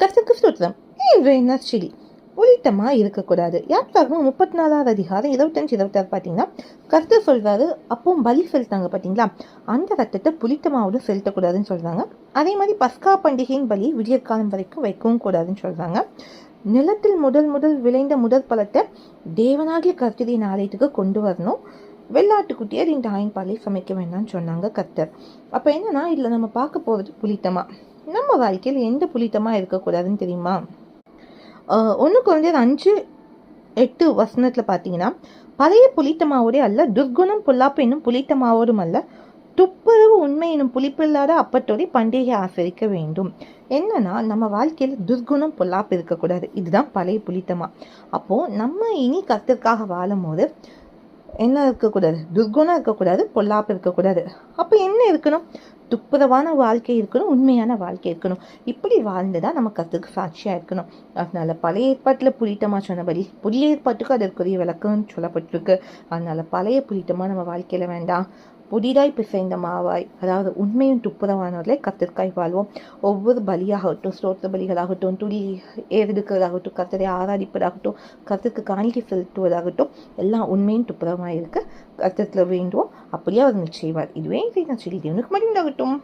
கர்த்தருக்கு ஸ்தோத்திரம் என்ன செடி புளித்தமா இருக்கக்கூடாது. யாத்ராகமும் முப்பத்தி நாலாவது அதிகாரம் இருபத்தஞ்சு இருபத்தாறு பார்த்தீங்கன்னா கர்த்தர் சொல்கிறாரு அப்பவும் பலி செலுத்தாங்க பார்த்தீங்களா? அந்த ரத்தத்தை புளித்தமாவோட செலுத்தக்கூடாதுன்னு சொல்கிறாங்க அதே மாதிரி பஸ்கா பண்டிகையின் பலி விடியற்காலம் வரைக்கும் வைக்கவும் கூடாதுன்னு சொல்கிறாங்க நிலத்தில் முதல் முதல் விளைந்த முதல் பழத்தை தேவனாகிய கர்த்தரின் ஆலயத்துக்கு கொண்டு வரணும். வெள்ளாட்டுக்குட்டியை ரெண்டு ஆயன்பாலை சமைக்க வேண்டாம்னு சொன்னாங்க கர்த்தர். அப்போ என்னன்னா இதில் நம்ம பார்க்க போகிறது புளித்தமாக நம்ம வாழ்க்கையில் எந்த புளித்தமாக இருக்கக்கூடாதுன்னு தெரியுமா? ஒன்று குழந்தையர் அஞ்சு எட்டு வசனத்தில் பார்த்தீங்கன்னா பழைய புளித்தமாவோடே அல்ல துர்குணம் பொல்லாப்பு என்னும் புளித்தமாவோடும் அல்ல துப்புரவு உண்மை எனும் புளிப்பில்லாத அப்பத்தோட பண்டிகை ஆசரிக்க வேண்டும். என்னன்னா நம்ம வாழ்க்கையில் துர்குணம் பொல்லாப்பு இருக்கக்கூடாது. இதுதான் பழைய புளித்தமா. அப்போது நம்ம இனி கத்திற்காக வாழும் போது என்ன இருக்கக்கூடாது? துர்குணம் இருக்கக்கூடாது பொல்லாப்பு இருக்கக்கூடாது. அப்போ என்ன இருக்கணும்? துப்புரவான வாழ்க்கை இருக்கணும் உண்மையான வாழ்க்கை இருக்கணும். இப்படி வாழ்ந்து தான் நம்ம கருத்துக்கு சாட்சியாக இருக்கணும். அதனால் பழைய ஏற்பாட்டில் புளித்தமா சொன்னபடி புதிய ஏற்பாட்டுக்கு அதற்குரிய விளக்கம்னு சொல்லப்பட்டிருக்கு. அதனால் பழைய புளித்தமா நம்ம வாழ்க்கையில் வேண்டாம். புதிதாய் பிசைந்த மாவாய் அதாவது உண்மையும் துப்புரவானவர்களை கத்திற்காய் வாழ்வோம். ஒவ்வொரு பலியாகட்டும் ஸ்தோத்திர பலிகளாகட்டும் துளி ஏறெடுக்கிறதாகட்டும் கத்தரை ஆராதிப்பதாகட்டும் கத்திற்கு காணிக்கை செலுத்துவதாகட்டும் எல்லாம் உண்மையும் துப்புரமாக இருக்க கத்தத்தில் வேண்டுவோம். அப்படியே அவர் நிச்சயவார் இதுவே நான் சொல்லி தேவனுக்கு மடிந்தாகட்டும்